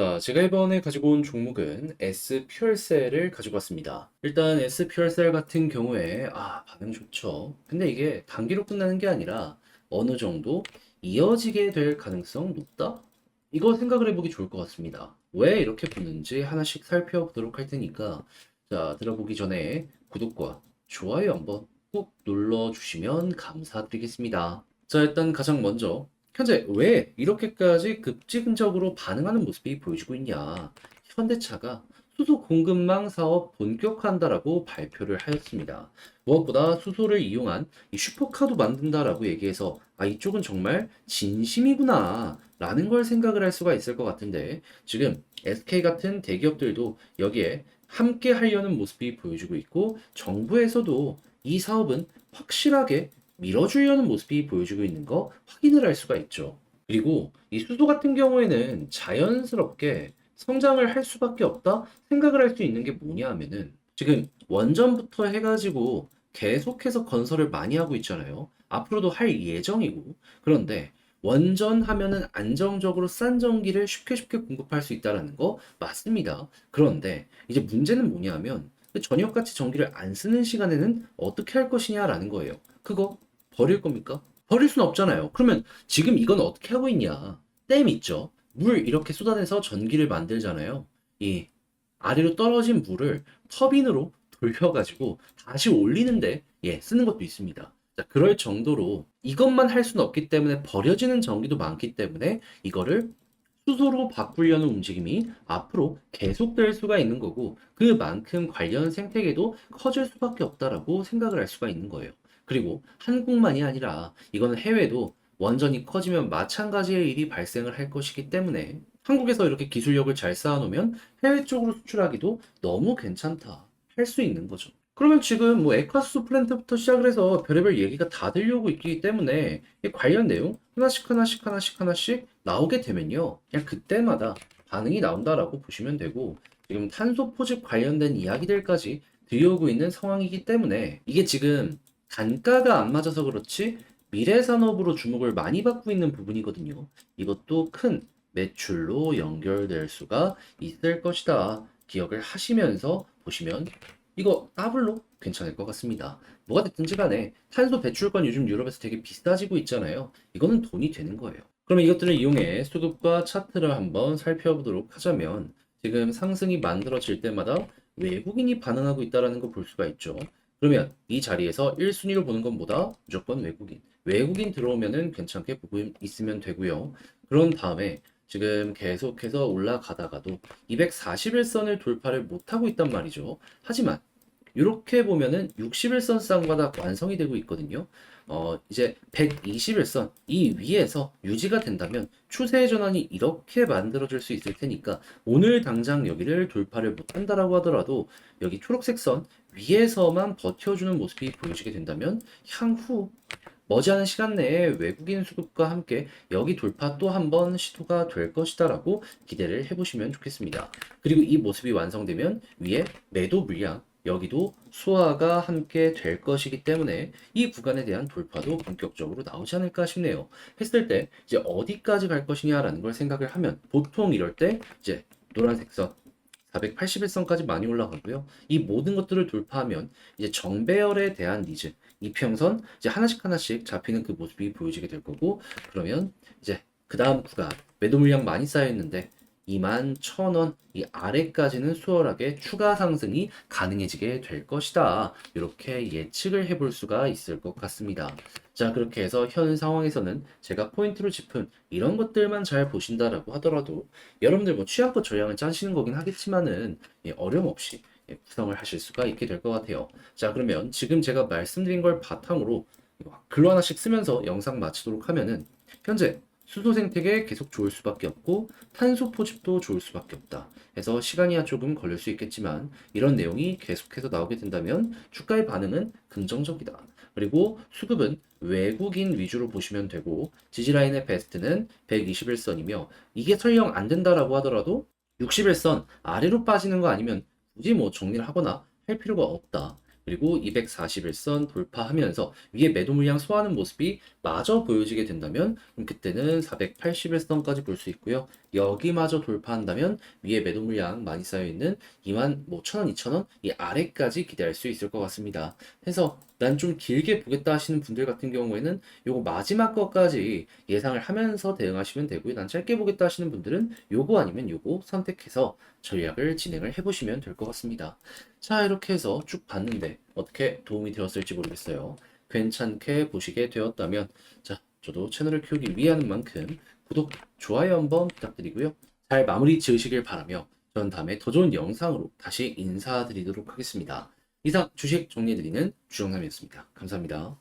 자, 제가 이번에 가지고 온 종목은 S 퓨얼셀을 가지고 왔습니다. 일단 S 퓨얼셀 같은 경우에 아, 반응 좋죠. 근데 이게 단기로 끝나는 게 아니라 어느 정도 이어지게 될 가능성 높다? 이거 생각을 해보기 좋을 것 같습니다. 왜 이렇게 보는지 하나씩 살펴보도록 할 테니까 자, 들어보기 전에 구독과 좋아요 한번 꼭 눌러주시면 감사드리겠습니다. 자, 일단 가장 먼저 현재 왜 이렇게까지 급진적으로 반응하는 모습이 보여지고 있냐? 현대차가 수소 공급망 사업 본격화한다라고 발표를 하였습니다. 무엇보다 수소를 이용한 이 슈퍼카도 만든다라고 얘기해서 아 이쪽은 정말 진심이구나 라는 걸 생각을 할 수가 있을 것 같은데 지금 SK 같은 대기업들도 여기에 함께 하려는 모습이 보여지고 있고 정부에서도 이 사업은 확실하게 밀어주려는 모습이 보여지고 있는 거 확인을 할 수가 있죠. 그리고 이 수소 같은 경우에는 자연스럽게 성장을 할 수밖에 없다 생각을 할 수 있는 게 뭐냐 하면은 지금 원전부터 해가지고 계속해서 건설을 많이 하고 있잖아요. 앞으로도 할 예정이고. 그런데 원전 하면은 안정적으로 싼 전기를 쉽게 쉽게 공급할 수 있다라는 거 맞습니다. 그런데 이제 문제는 뭐냐 하면 그 저녁같이 전기를 안 쓰는 시간에는 어떻게 할 것이냐라는 거예요. 그거 버릴 겁니까? 버릴 순 없잖아요. 그러면 지금 이건 어떻게 하고 있냐? 댐 있죠? 물 이렇게 쏟아내서 전기를 만들잖아요. 이 아래로 떨어진 물을 터빈으로 돌려가지고 다시 올리는데 예, 쓰는 것도 있습니다. 자, 그럴 정도로 이것만 할 수는 없기 때문에 버려지는 전기도 많기 때문에 이거를 수소로 바꾸려는 움직임이 앞으로 계속될 수가 있는 거고 그만큼 관련 생태계도 커질 수밖에 없다라고 생각을 할 수가 있는 거예요. 그리고 한국만이 아니라 이거는 해외도 원전이 커지면 마찬가지의 일이 발생을 할 것이기 때문에 한국에서 이렇게 기술력을 잘 쌓아놓으면 해외 쪽으로 수출하기도 너무 괜찮다 할 수 있는 거죠. 그러면 지금 뭐 에콰수소 플랜트부터 시작을 해서 별의별 얘기가 다 들려오고 있기 때문에 이 관련 내용 하나씩 하나씩 하나씩 하나씩 나오게 되면요. 그냥 그때마다 반응이 나온다라고 보시면 되고 지금 탄소 포집 관련된 이야기들까지 들려오고 있는 상황이기 때문에 이게 지금 단가가 안 맞아서 그렇지 미래 산업으로 주목을 많이 받고 있는 부분이거든요. 이것도 큰 매출로 연결될 수가 있을 것이다. 기억을 하시면서 보시면 이거 더블로 괜찮을 것 같습니다. 뭐가 됐든지 간에 탄소 배출권 요즘 유럽에서 되게 비싸지고 있잖아요. 이거는 돈이 되는 거예요. 그러면 이것들을 이용해 수급과 차트를 한번 살펴보도록 하자면 지금 상승이 만들어질 때마다 외국인이 반응하고 있다는 걸볼 수가 있죠. 그러면 이 자리에서 1순위로 보는 건 뭐다? 무조건 외국인. 외국인 들어오면은 괜찮게 보고 있으면 되고요. 그런 다음에 지금 계속해서 올라가다가도 241선을 돌파를 못하고 있단 말이죠. 하지만 이렇게 보면은 61선 쌍바닥 완성이 되고 있거든요. 어, 이제 121선 이 위에서 유지가 된다면 추세 전환이 이렇게 만들어질 수 있을 테니까 오늘 당장 여기를 돌파를 못한다라고 하더라도 여기 초록색 선 위에서만 버텨주는 모습이 보여지게 된다면 향후 머지않은 시간 내에 외국인 수급과 함께 여기 돌파 또 한 번 시도가 될 것이다라고 기대를 해보시면 좋겠습니다. 그리고 이 모습이 완성되면 위에 매도 물량 여기도 수화가 함께 될 것이기 때문에 이 구간에 대한 돌파도 본격적으로 나오지 않을까 싶네요. 했을 때 이제 어디까지 갈 것이냐라는 걸 생각을 하면 보통 이럴 때 이제 노란색 선 481선까지 많이 올라가고요. 이 모든 것들을 돌파하면 이제 정배열에 대한 니즈, 이평선 이제 하나씩 하나씩 잡히는 그 모습이 보여지게 될 거고 그러면 이제 그 다음 구간 매도 물량 많이 쌓여 있는데 2만 1,000원 이 아래까지는 수월하게 추가 상승이 가능해지게 될 것이다. 이렇게 예측을 해볼 수가 있을 것 같습니다. 자, 그렇게 해서 현 상황에서는 제가 포인트로 짚은 이런 것들만 잘 보신다라고 하더라도 여러분들 뭐 취향껏 전략을 짜시는 거긴 하겠지만은 예, 어려움 없이 예, 구성을 하실 수가 있게 될 것 같아요. 자, 그러면 지금 제가 말씀드린 걸 바탕으로 글로 하나씩 쓰면서 영상 마치도록 하면은 현재 수소 생태계 계속 좋을 수밖에 없고 탄소 포집도 좋을 수밖에 없다. 해서 시간이야 조금 걸릴 수 있겠지만 이런 내용이 계속해서 나오게 된다면 주가의 반응은 긍정적이다. 그리고 수급은 외국인 위주로 보시면 되고 지지라인의 베스트는 121선이며 이게 설령 안 된다라고 하더라도 61선 아래로 빠지는 거 아니면 굳이 뭐 정리를 하거나 할 필요가 없다. 그리고 241선 돌파하면서 위에 매도 물량 소화하는 모습이 마저 보여지게 된다면 그때는 481선까지 볼 수 있고요. 여기마저 돌파한다면 위에 매도 물량 많이 쌓여 있는 2만 뭐 1,000원, 2,000원 이 아래까지 기대할 수 있을 것 같습니다. 해서 난 좀 길게 보겠다 하시는 분들 같은 경우에는 요거 마지막 거까지 예상을 하면서 대응하시면 되고요. 난 짧게 보겠다 하시는 분들은 요거 아니면 요거 선택해서 전략을 진행을 해보시면 될 것 같습니다. 자, 이렇게 해서 쭉 봤는데 어떻게 도움이 되었을지 모르겠어요. 괜찮게 보시게 되었다면 자, 저도 채널을 키우기 위하는 만큼 구독, 좋아요 한번 부탁드리고요. 잘 마무리 지으시길 바라며 전 다음에 더 좋은 영상으로 다시 인사드리도록 하겠습니다. 이상 주식 정리해드리는 주정남이었습니다. 감사합니다.